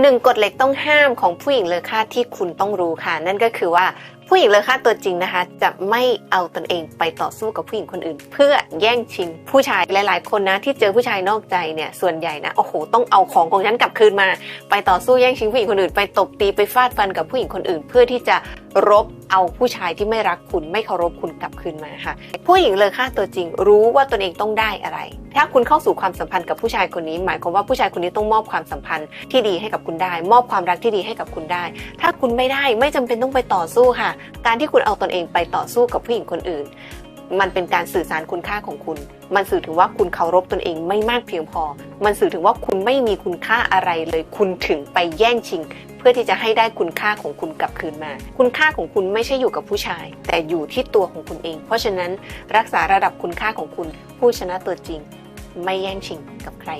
หนึ่งกฎเหล็กต้องห้ามของผู้หญิงเลอค่าที่คุณต้องรู้ค่ะ นั่นก็คือว่าผู้หญิงเลอค่าตัวจริงนะคะ จะไม่เอาตนเองไปต่อสู้กับผู้หญิงคนอื่น เพื่อแย่งชิงผู้ชายหลาย ๆ คนนะที่เจอผู้ชายนอกใจเนี่ยส่วนใหญ่นะโอ้โหต้องเอาของของฉันกลับคืนมา ไปต่อสู้แย่งชิงผู้หญิงคนอื่น ไปตบตีไปฟาดฟันกับผู้หญิงคนอื่น เพื่อที่จะรบ เอาผู้ชายที่ไม่รักคุณไม่เคารพคุณกลับคืนมาค่ะ ผู้หญิงเลอค่าตัวจริง รู้ว่าตนเองต้องได้อะไร ถ้าคุณเข้าสู่ความสัมพันธ์กับผู้ชายคนนี้ หมายความว่าผู้ชายคนนี้ต้องมอบความสัมพันธ์ที่ดีให้กับคุณได้ มอบความรักที่ดีให้กับคุณได้ ถ้าคุณไม่ได้ไม่จำเป็นต้องไปต่อสู้ค่ะ การที่คุณเอาตนเองไปต่อสู้กับผู้หญิงคนอื่น มันเป็นการสื่อสารคุณค่าของคุณ มันสื่อถึงว่าคุณเคารพตนเองไม่มากเพียงพอ มันสื่อถึงว่าคุณไม่มีคุณค่าอะไรเลย คุณถึงไปแย่งชิง พื่อที่จะให้ได้คุณค่าของคุณกลับคืนมา คุณค่าของคุณไม่ใช่อยู่กับผู้ชาย แต่อยู่ที่ตัวของคุณเอง เพราะฉะนั้นรักษาระดับคุณค่าของคุณ ผู้ชนะตัวจริง ไม่แย่งชิงกับใคร